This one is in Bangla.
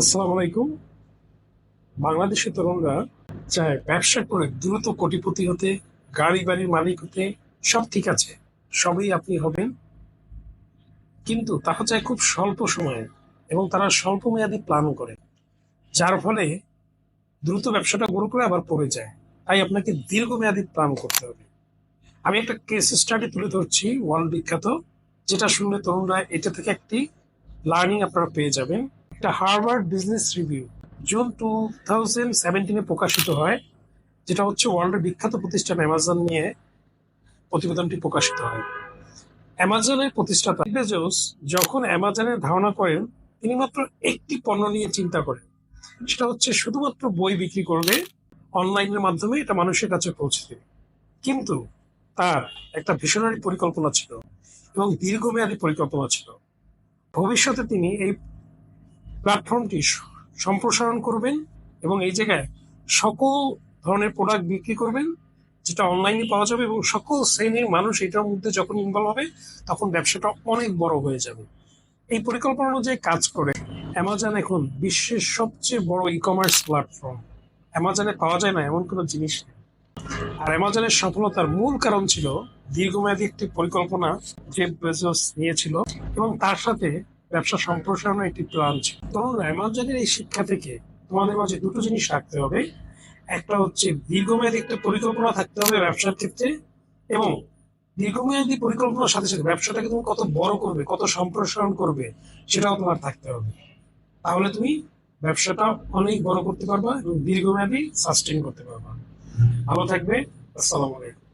আসসালামু আলাইকুম। বাংলাদেশের তরুণরা চায় ব্যবসা করে দ্রুত কোটিপতি হতে গাড়ি বাড়ির মালিক হতে, সব ঠিক আছে, সবই আপনি হবেন। কিন্তু তারা চায় খুব স্বল্প সময়ে এবং তারা স্বল্প মেয়াদী প্ল্যান করে, যার ফলে দ্রুত ব্যবসাটা গড়ে করে আবার পড়ে যায়। তাই আপনাকে দীর্ঘমেয়াদী প্ল্যান করতে হবে। আমি একটা কেস স্টাডি তুলে ধরছি ওয়ার্ল্ড বিখ্যাত, যেটা শুনলে তরুণরা এটা থেকে একটি লার্নিং আপনারা পেয়ে যাবেন। একটা Harvard business review June two thousand সেভেন্টিনে প্রকাশিত হয়, যেটা হচ্ছে ওয়ার্ল্ডের বিখ্যাত প্রতিষ্ঠান অ্যামাজন নিয়ে প্রতিবেদনটি প্রকাশিত হয়। অ্যামাজনের প্রতিষ্ঠাতা বেজোস যখন অ্যামাজনের ধারণা করেন, তিনি মাত্র একটি পণ্য নিয়ে চিন্তা করেন। সেটা হচ্ছে শুধুমাত্র বই বিক্রি করবে অনলাইনের মাধ্যমে এটা মানুষের কাছে পৌঁছে দেবে। কিন্তু তার একটা ভীষণারি পরিকল্পনা ছিল এবং দীর্ঘমেয়াদী পরিকল্পনা ছিল। ভবিষ্যতে তিনি এই প্ল্যাটফর্মটি সম্প্রসারণ করবেন এবং এই জায়গায় সকল ধরনের প্রোডাক্ট বিক্রি করবেন, যেটা অনলাইনে পাওয়া যাবে এবং সকল শ্রেণির মানুষ এটার মধ্যে যখন ইনভলভ হবে, তখন ব্যবসাটা অনেক বড় হয়ে যাবে। এই পরিকল্পনা অনুযায়ী কাজ করে অ্যামাজন এখন বিশ্বের সবচেয়ে বড় ই কমার্স প্ল্যাটফর্ম অ্যামাজনে পাওয়া যায় না, এমন কোনো জিনিস নেই। আর অ্যামাজনের সফলতার মূল কারণ ছিল দীর্ঘমেয়াদী একটি পরিকল্পনা যে বেজোস নিয়েছিল এবং তার সাথে ব্যবসা সম্প্রসারণের একটি প্ল্যান ছিল। তরুণরা অ্যামাজনের এই শিক্ষা থেকে তোমাদের মাঝে দুটো জিনিস রাখতে হবে। একটা হচ্ছে দীর্ঘমেয়াদী একটা পরিকল্পনা থাকতে হবে ব্যবসার ক্ষেত্রে এবং দীর্ঘমেয়াদী পরিকল্পনার সাথে সাথে ব্যবসাটাকে তুমি কত বড় করবে, কত সম্প্রসারণ করবে, সেটাও তোমার থাকতে হবে। তাহলে তুমি ব্যবসাটা অনেক বড় করতে পারবা এবং দীর্ঘমেয়াদী সাস্টেন করতে পারবা। ভালো থাকবে, আসসালামু আলাইকুম।